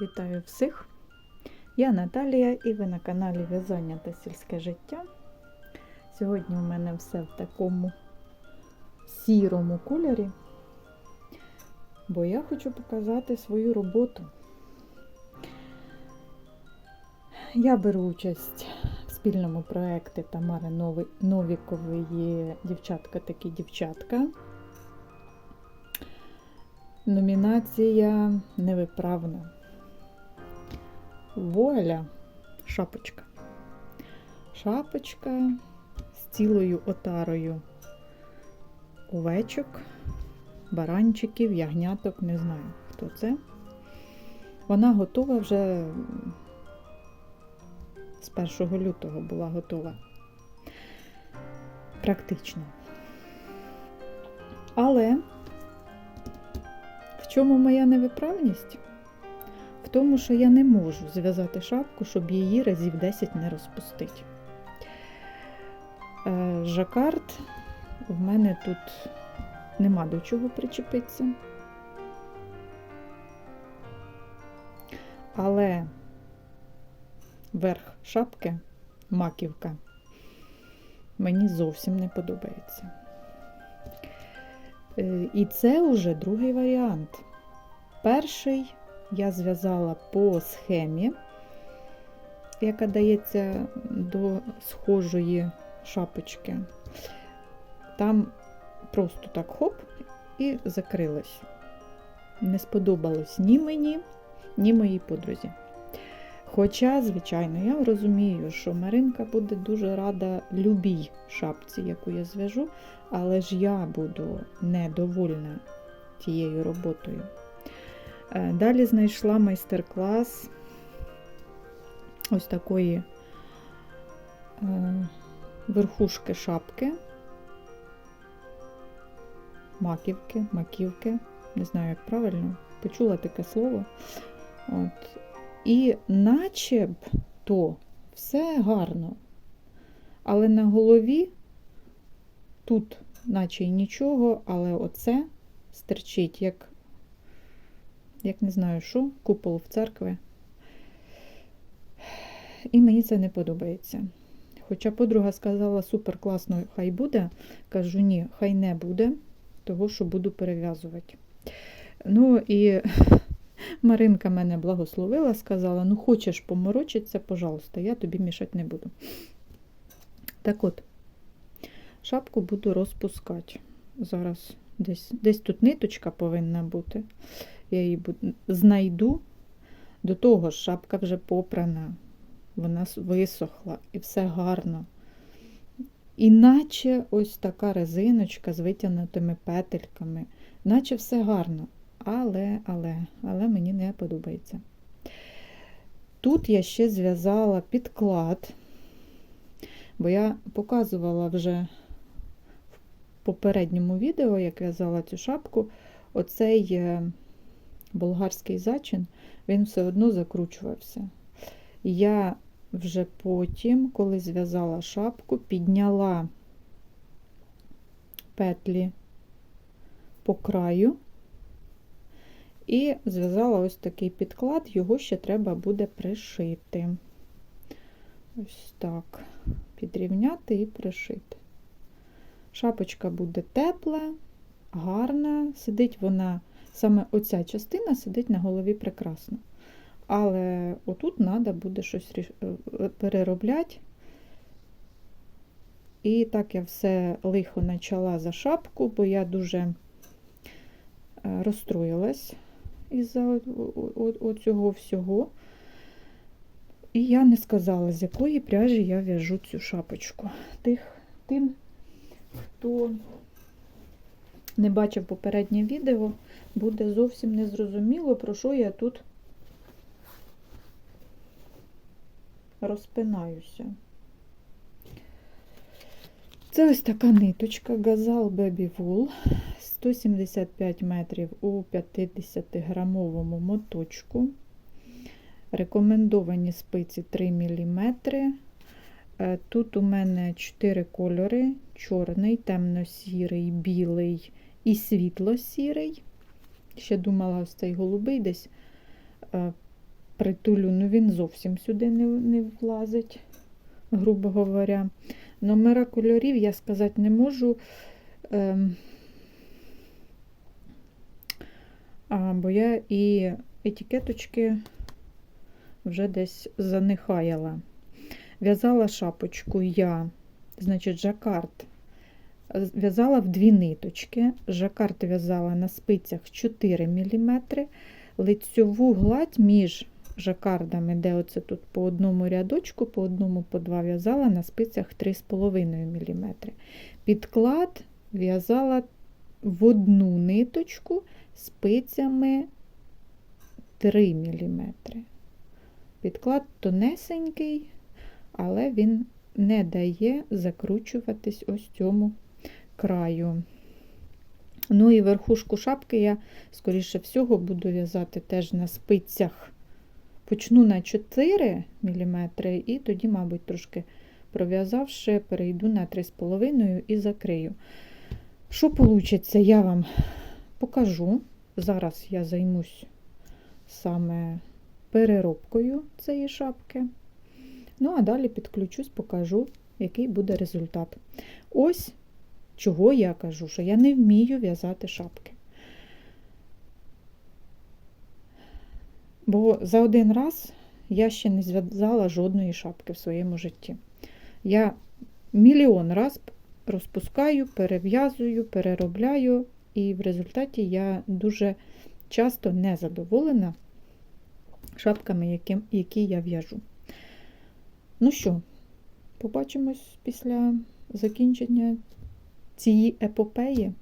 Вітаю всіх! Я Наталія і ви на каналі В'язання та сільське життя. Сьогодні у мене все в такому сірому кольорі, бо я хочу показати свою роботу. Я беру участь в спільному проєкті Тамари Новікової Дівчатка такі дівчатка. Номінація невиправна. Вуаля, шапочка. Шапочка з цілою отарою овечок, баранчиків, ягняток, не знаю, хто це. Вона готова вже з 1 лютого була готова. Практично. Але в чому моя невиправність? В тому, що я не можу зв'язати шапку, щоб її разів 10 не розпустити. Е, Жакард в мене тут нема до чого причепитися. Але верх шапки, маківка, мені зовсім не подобається. Е, І це вже другий варіант. Перший я зв'язала по схемі, яка дається до схожої шапочки. Там просто так хоп і закрилось. Не сподобалось ні мені, ні моїй подрузі. Хоча, звичайно, я розумію, що Маринка буде дуже рада любій шапці, яку я зв'яжу, але ж я буду недовольна тією роботою. Е, Далі знайшла майстер-клас ось такої е, верхушки шапки, маківки, маківки, не знаю, як правильно, почула таке слово. От. І наче б то все гарно. Але на голові тут, наче й нічого, але оце стерчить, як як не знаю що, купол в церкві. І мені це не подобається. Хоча подруга сказала, супер класно, хай буде. Кажу, ні, хай не буде, того, що буду перев'язувати. Ну і Маринка мене благословила, сказала: ну, хочеш поморочитися, пожалуйста, я тобі мішати не буду. Так от, шапку буду розпускати. Зараз десь, десь тут ниточка повинна бути я її знайду. До того ж, шапка вже попрана, вона висохла і все гарно. Іначе ось така резиночка з витягнутими петельками, наче все гарно. Але, але, але мені не подобається. Тут я ще зв'язала підклад, бо я показувала вже в попередньому відео, як в'язала цю шапку, оцей болгарський зачин, він все одно закручувався. Я вже потім, коли зв'язала шапку, підняла петлі по краю і зв'язала ось такий підклад, його ще треба буде пришити. Ось так, підрівняти і пришити. Шапочка буде тепла, гарна, сидить вона. Саме оця частина сидить на голові прекрасно. Але отут треба буде щось е, переробляти. І так я все лихо почала за шапку, бо я дуже е, розстроїлась із-за цього всього. І я не сказала, з якої пряжі я в'яжу цю шапочку. Тих, Тим, хто не бачив попереднє відео, буде зовсім незрозуміло, про що я тут розпинаюся. Це ось така ниточка Gazal Baby Wool 175 метрів у 50-грамовому моточку. Рекомендовані спиці 3 мм. Е, тут у мене 4 кольори: чорний, темно-сірий, білий і світло-сірий. Ще думала, ось цей голубий десь е, притулю, ну він зовсім сюди не, не влазить, грубо говоря. Номера кольорів я сказати не можу. Ем, а, бо я і етикеточки вже десь занехаяла. В'язала шапочку я, значить, жакард. В'язала в дві ниточки. Жакард в'язала на спицях 4 мм. Лицьову гладь між жакардами, де оце тут по одному рядочку, по одному, по два в'язала на спицях 3,5 мм. Підклад в'язала в одну ниточку спицями 3 мм. Підклад тонесенький, але він не дає закручуватись ось цьому краю. Ну і верхушку шапки я, скоріше всього, буду в'язати теж на спицях. Почну на 4 мм, і тоді, мабуть, трошки пров'язавши, перейду на 3,5 і закрию. Що вийде, я вам покажу. Зараз я займусь саме переробкою цієї шапки. Ну, а далі підключусь, покажу, який буде результат. Ось чого я кажу, що я не вмію в'язати шапки. Бо за один раз я ще не зв'язала жодної шапки в своєму житті. Я мільйон раз розпускаю, перев'язую, переробляю, і в результаті я дуже часто не задоволена шапками, які, я в'яжу. Ну що, побачимось після закінчення цієї епопеї.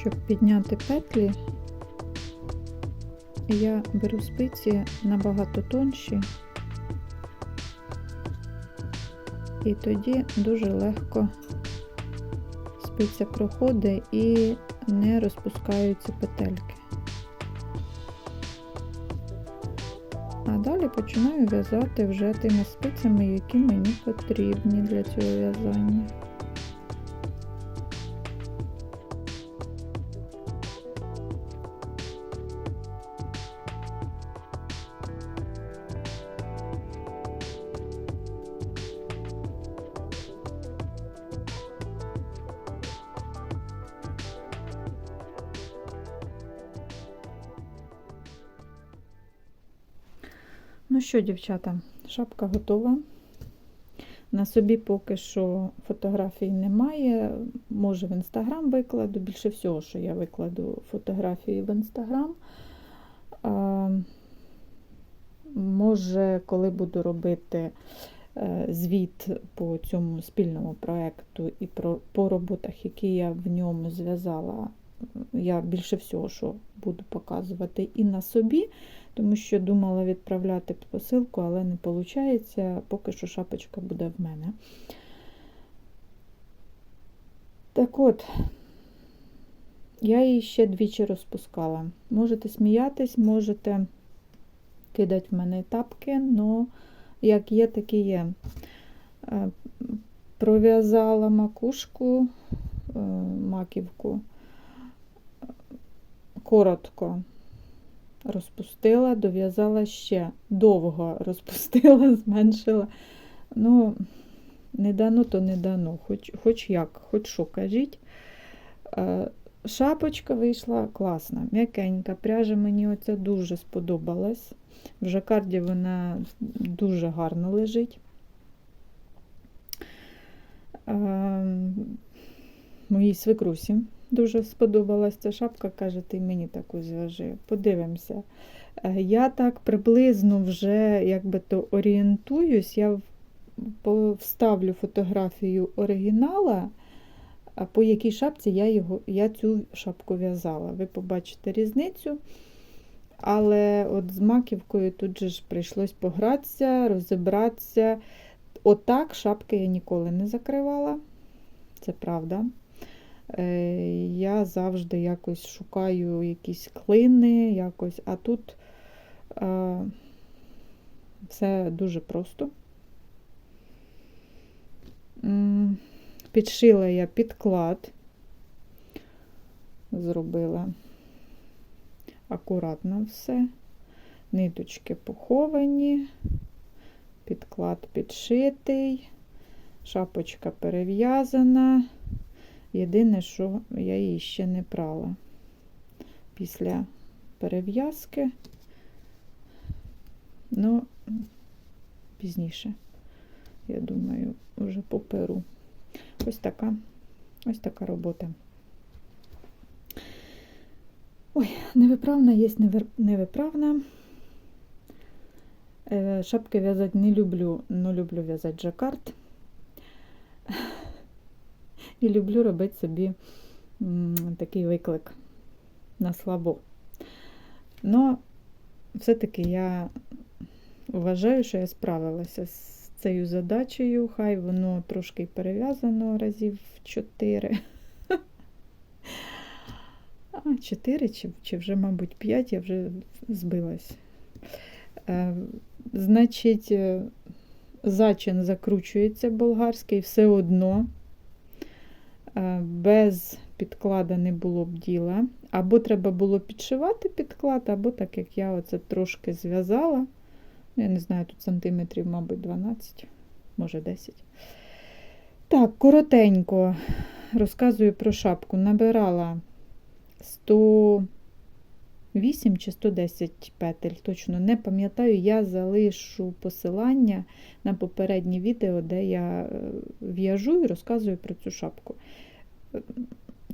Щоб підняти петлі, я беру спиці набагато тонші, і тоді дуже легко спиця проходить і не розпускаються петельки. А далі починаю в'язати вже тими спицями, які мені потрібні для цього в'язання. Ну що, дівчата, шапка готова. На собі поки що фотографій немає. Може в інстаграм викладу. Більше всього, що я викладу фотографії в інстаграм. Може, коли буду робити е, звіт по цьому спільному проєкту і по роботах, які я в ньому зв'язала, я більше всього, що буду показувати і на собі, тому що думала відправляти посилку, але не виходить, поки що шапочка буде в мене. Так от, я її ще двічі розпускала. Можете сміятись, можете кидати в мене тапки, але як є, так і є. Е, пров'язала макушку, е, маківку коротко розпустила, дов'язала ще довго розпустила, зменшила. Ну, не дано, то не дано, хоч хоч як, хоч що кажіть. Е, шапочка вийшла класна, м'якенька. Пряжа мені оця дуже сподобалась. В жакарді вона дуже гарно лежить. Ем, моїй свекрусі дуже сподобалась ця шапка, каже, ти мені таку зв'яжи. Подивимося. Е, Я так приблизно вже якби то орієнтуюсь, я вставлю фотографію оригінала, по якій шапці я, його, я цю шапку в'язала. Ви побачите різницю. Але от з маківкою тут же ж прийшлось погратися, розібратися. Отак шапки я ніколи не закривала. Це правда. Е, Я завжди якось шукаю якісь клини, якось, а тут е, все дуже просто. Підшила я підклад, зробила акуратно все. Ниточки поховані, підклад підшитий, шапочка перев'язана. Єдине, що я її ще не прала. Після перев'язки, ну, пізніше, я думаю, вже поперу. Ось така, ось така робота. Ой, невиправна є невиправна. Е, Шапки в'язати не люблю, але люблю в'язати жакард. І люблю робити собі такий виклик на слабо. Но все-таки я вважаю, що я справилася з цією задачею. Хай воно трошки перев'язано разів 4. А, 4 чи, чи вже, мабуть, 5, я вже збилась. Е, значить, е, зачин закручується болгарський все одно. Е, Без підклада не було б діла. Або треба було підшивати підклад, або так як я оце трошки зв'язала. Ну, Я не знаю, тут сантиметрів, мабуть, 12, може 10. Так, коротенько розказую про шапку. Набирала 108 чи 110 петель, точно не пам'ятаю, я залишу посилання на попереднє відео, де я е, в'яжу і розказую про цю шапку.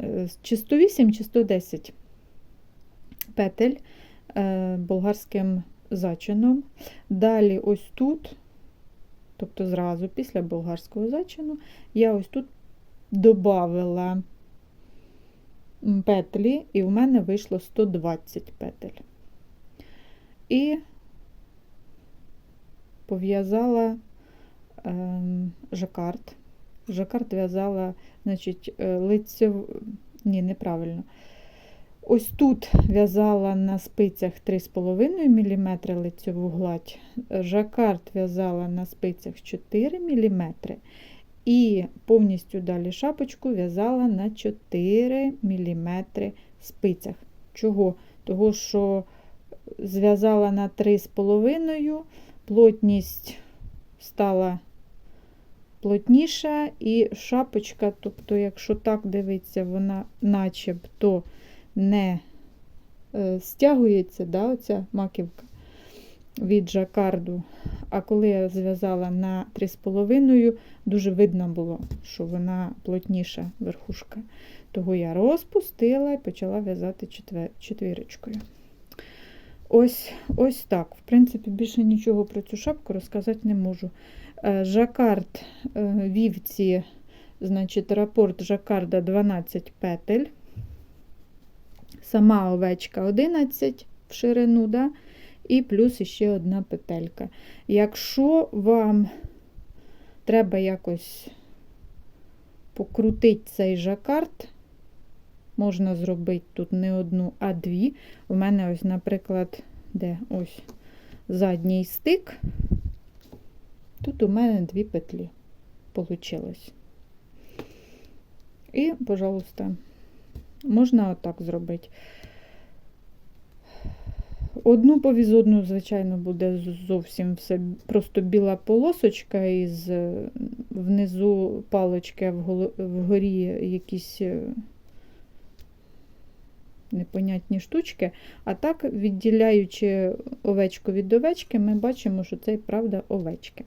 Е, Чи 108, чи 110 петель е, болгарським зачином. Далі ось тут, тобто зразу після болгарського зачину, я ось тут додавила петлі, і в мене вийшло 120 петель. І пов'язала ем, жакард. Жакард в'язала, значить, е, лицьов... Ні, неправильно. Ось тут в'язала на спицях 3,5 мм лицьову гладь, жакард в'язала на спицях 4 мм, і повністю далі шапочку в'язала на 4 мм спицях. Чого? Того, що зв'язала на 3,5, плотність стала плотніша, і шапочка, тобто, якщо так дивиться, вона начебто не е, стягується, да, оця маківка від жакарду. А коли я зв'язала на 3,5, дуже видно було, що вона плотніша верхушка. Того я розпустила і почала в'язати четвірочкою. Ось, ось так. В принципі, більше нічого про цю шапку розказати не можу. Е, Жакард е, вівці, значить, рапорт жакарда 12 петель. Сама овечка 11 в ширину, да? і плюс ще одна петелька. Якщо вам треба якось покрутити цей жакард, можна зробити тут не одну, а дві. У мене ось, наприклад, де ось задній стик. Тут у мене дві петлі получилось. І, пожалуйста, можна отак зробити. Одну повіз одну, звичайно, буде зовсім все просто біла полосочка, із е, внизу палочки, вгорі якісь е, непонятні штучки. А так, відділяючи овечку від овечки, ми бачимо, що це і правда овечки.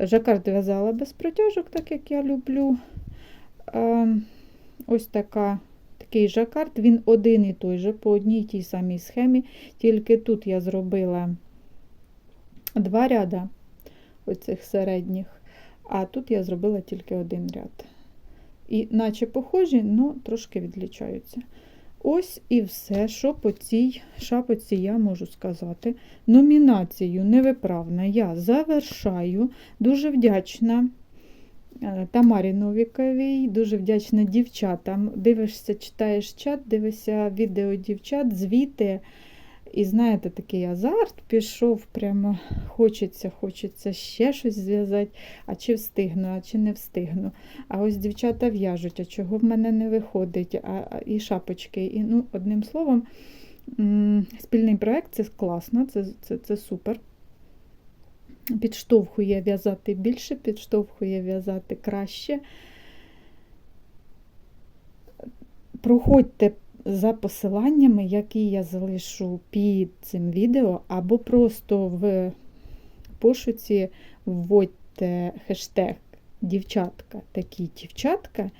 Жакард в'язала без протяжок, так як я люблю. Ось така, такий жакард, він один і той же по одній тій самій схемі. Тільки тут я зробила два ряда оцих середніх, а тут я зробила тільки один ряд. І наче похожі, але трошки відлічаються. Ось і все, що по цій шапочці я можу сказати. Номінацію невиправна я завершаю. Дуже вдячна е, Тамарі Новіковій, дуже вдячна дівчатам. Дивишся, читаєш чат, дивишся відео дівчат, звіти. І знаєте, такий азарт пішов, прямо хочеться, хочеться ще щось зв'язати, а чи встигну, а чи не встигну. А ось дівчата в'яжуть, а чого в мене не виходить, а, і шапочки. І, ну, Одним словом, спільний проєкт це класно, це, це, це супер. Підштовхує в'язати більше, підштовхує в'язати краще. Проходьте за посиланнями, які я залишу під цим відео, або просто в пошуці вводьте хештег дівчатка, такі дівчатка,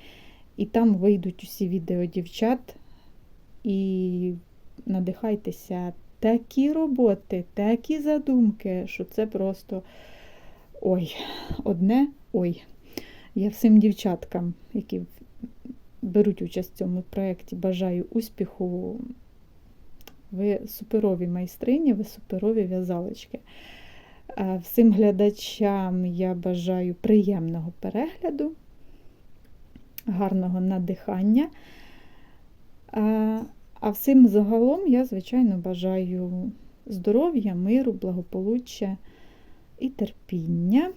і там вийдуть усі відео дівчат, і надихайтеся такі роботи, такі задумки, що це просто ой, одне ой. Я всім дівчаткам, які беруть участь в цьому проєкті, бажаю успіху. Ви суперові майстрині, ви суперові в'язалочки. Всім глядачам я бажаю приємного перегляду, гарного надихання. А всім загалом я, звичайно, бажаю здоров'я, миру, благополуччя і терпіння.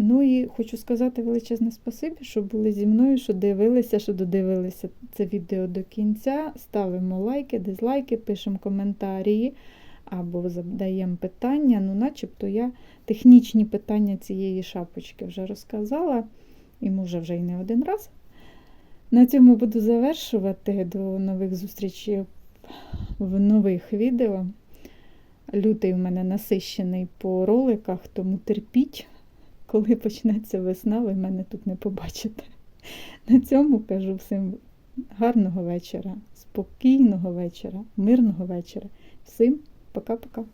Ну і хочу сказати величезне спасибі, що були зі мною, що дивилися, що додивилися це відео до кінця. Ставимо лайки, дизлайки, пишемо коментарі або задаємо питання. Ну, начебто я технічні питання цієї шапочки вже розказала, і може вже й не один раз. На цьому буду завершувати. До нових зустрічей в нових відео. Лютий у мене насищений по роликах, тому терпіть, коли почнеться весна, ви мене тут не побачите. На цьому кажу всім гарного вечора, спокійного вечора, мирного вечора. Всім пока-пока.